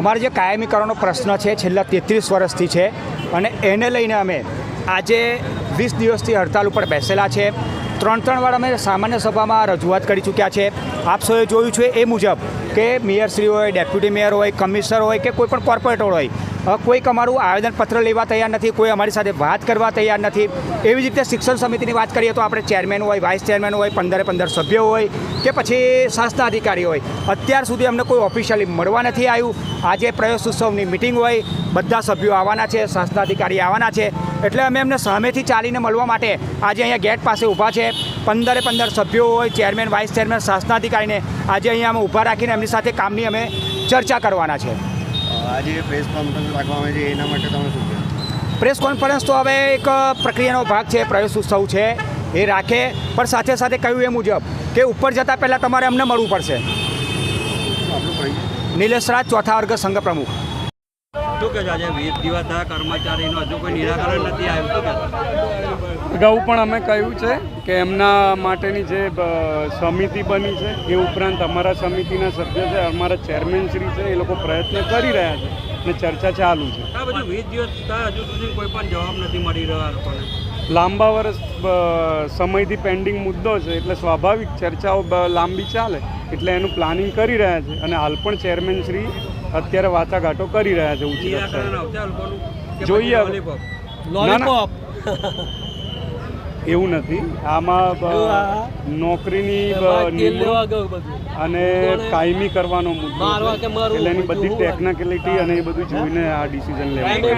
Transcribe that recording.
અમારો જે કાયમીકરણનો પ્રશ્ન છે, છેલ્લા તેત્રીસ વર્ષથી છે અને એને લઈને અમે આજે વીસ દિવસથી હડતાલ ઉપર બેસેલા છે. ત્રણ ત્રણ વાર અમે સામાન્ય સભામાં રજૂઆત કરી ચૂક્યા છે. આપ સૌએ જોયું છે એ મુજબ કે મેયરશ્રી હોય, ડેપ્યુટી મેયર હોય, કમિશનર હોય કે કોઈ પણ કોર્પોરેટર હોય કોઈક અમારું આવેદનપત્ર લેવા તૈયાર નથી, કોઈ અમારી સાથે વાત કરવા તૈયાર નથી. એવી જ રીતે શિક્ષણ સમિતિની વાત કરીએ તો આપણે ચેરમેન હોય, વાઇસ ચેરમેન હોય, પંદરે પંદર સભ્યો હોય કે પછી સંસ્થા અધિકારી હોય. અત્યાર સુધી અમને કોઈ ઓફિશિયલી મળવા નથી આવ્યું. આજે પ્રયોગોત્સવની મિટિંગ હોય, બધા સભ્યો આવવાના છે, સંસ્થા અધિકારી આવવાના છે. એટલે અમે એમને સામેથી ચાલીને મળવા માટે આજે અહીંયા ગેટ પાસે ઊભા છે. પંદરે પંદર સભ્યો હોય, ચેરમેન, વાઇસ ચેરમેન, સંસ્થા અધિકારીને આજે અહીંયા અમે ઊભા રાખીને એમની સાથે કામની અમે ચર્ચા કરવાના છે. આજે પ્રેસ કોન્ફરન્સ રાખવામાં આવી છે એના માટે તમે શું કહેશો? પ્રેસ કોન્ફરન્સ તો હવે એક પ્રક્રિયાનો ભાગ છે પ્રવેશ ઉત્સવ છે એ રાખે પણ સાથે સાથે કહ્યું એ મુજબ કે ઉપર જતાં પહેલાં તમારે અમને મળવું પડશે. નિલેશ રાજ ચોથા વર્ગ સંઘ પ્રમુખ. શું કે આજે વીસ દિવસ કર્મચારીનો હજુ કોઈ નિરાકરણ નથી આવ્યું શું અગાઉ પણ અમે કહ્યું છે કે એમના માટેની જે સમિતિ બની છે એ ઉપરાંત અમારા સમિતિના સભ્ય છે અમારા ચેરમેન શ્રી છે એ લોકો પ્રયત્ન કરી રહ્યા છે અને ચર્ચા ચાલુ છે. આ બધું વીસ દિવસ થયા હજુ સુધી કોઈ પણ જવાબ નથી મળી રહ્યા લોકોને. લાંબા વર્ષ સમયથી પેન્ડિંગ મુદ્દો છે એટલે સ્વાભાવિક ચર્ચાઓ લાંબી ચાલે એટલે એનું પ્લાનિંગ કરી રહ્યા છે અને હાલ પણ ચેરમેન શ્રી અત્યારે વાટાઘાટો કરી રહ્યા છે કે જોઈએ પછી એવું નથી આમાં નોકરીની અને કાયમી કરવાનો મુદ્દો. એટલે એની બધી ટેકનિકલિટી અને એ બધું જોઈને આ ડિસિઝન લેવાનું